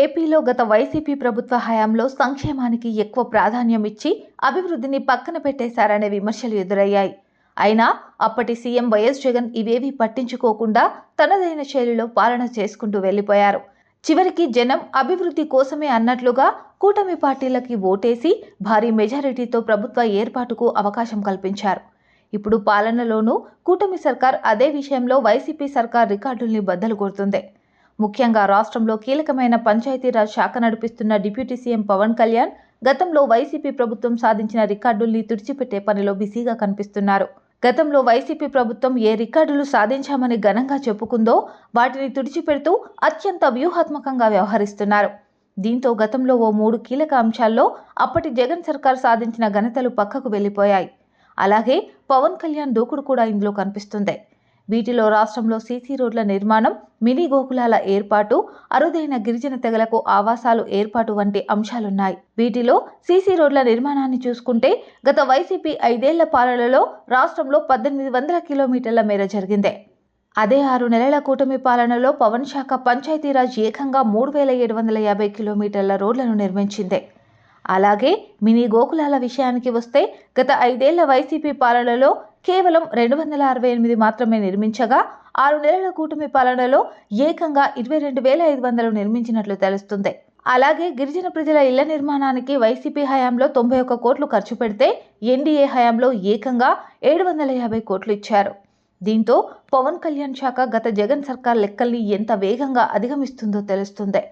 ఏపీలో గత వైసీపీ ప్రభుత్వ హయాంలో సంక్షేమానికి ఎక్కువ ప్రాధాన్యం ఇచ్చి అభివృద్ధిని పక్కన పెట్టేశారనే విమర్శలు ఎదురయ్యాయి. అయినా అప్పటి సీఎం వైఎస్ జగన్ ఇవేవీ పట్టించుకోకుండా తనదైన శైలిలో పాలన చేసుకుంటూ వెళ్ళిపోయారు. చివరికి జనం అభివృద్ధి కోసమే అన్నట్లుగా కూటమి పార్టీలకి ఓటేసి భారీ మెజారిటీతో ప్రభుత్వ ఏర్పాటుకు అవకాశం కల్పించారు. ఇప్పుడు పాలనలోనూ కూటమి సర్కార్ అదే విషయంలో వైసీపీ సర్కార్ రికార్డుల్ని బద్దలు కొడుతుంది. ముఖ్యంగా రాష్ట్రంలో కీలకమైన పంచాయతీరాజ్ శాఖ నడిపిస్తున్న డిప్యూటీ సీఎం పవన్ కళ్యాణ్ గతంలో వైసీపీ ప్రభుత్వం సాధించిన రికార్డుల్ని తుడిచిపెట్టే పనిలో బిజీగా కనిపిస్తున్నారు. గతంలో వైసీపీ ప్రభుత్వం ఏ రికార్డులు సాధించామని ఘనంగా చెప్పుకుందో వాటిని తుడిచిపెడుతూ అత్యంత వ్యూహాత్మకంగా వ్యవహరిస్తున్నారు. దీంతో గతంలో ఓ మూడు కీలక అంశాల్లో అప్పటి జగన్ సర్కార్ సాధించిన ఘనతలు పక్కకు వెళ్ళిపోయాయి. అలాగే పవన్ కళ్యాణ్ దూకుడు కూడా ఇందులో కనిపిస్తుంది. వీటిలో రాష్ట్రంలో సీసీ రోడ్ల నిర్మాణం మినీ గోకులాల ఏర్పాటు అరుదైన గిరిజన తెగలకు ఆవాసాలు ఏర్పాటు వంటి అంశాలున్నాయి. వీటిలో సీసీ రోడ్ల నిర్మాణాన్ని చూసుకుంటే గత వైసీపీ ఐదేళ్ళ పాలనలో రాష్ట్రంలో పద్దెనిమిది వందల కిలోమీటర్ల మేర జరిగిందే. అదే ఆరు నెలల కూటమి పాలనలో పవన్ శాఖ పంచాయతీరాజ్ ఏకంగా మూడు వేల ఏడు వందల యాభై కిలోమీటర్ల రోడ్లను నిర్మించింది. అలాగే మినీ గోకులాల విషయానికి వస్తే గత ఐదేళ్ళ వైసీపీ పాలనలో కేవలం రెండు వందల అరవై ఎనిమిది మాత్రమే నిర్మించగా ఆరు నెలల కూటమి పాలనలో ఏకంగా ఇరవై రెండు వేల ఐదు వందలు నిర్మించినట్లు తెలుస్తుంది. అలాగే గిరిజన ప్రజల ఇళ్ళ నిర్మాణానికి వైసీపీ హయాంలో తొంభై ఒక్క కోట్లు ఖర్చు పెడితే ఎన్డీఏ హయాంలో ఏకంగా ఏడు వందల యాభై కోట్లు ఇచ్చారు. దీంతో పవన్ కళ్యాణ్ శాఖ గత జగన్ సర్కార్ లెక్కల్ని ఎంత వేగంగా అధిగమిస్తుందో తెలుస్తుంది.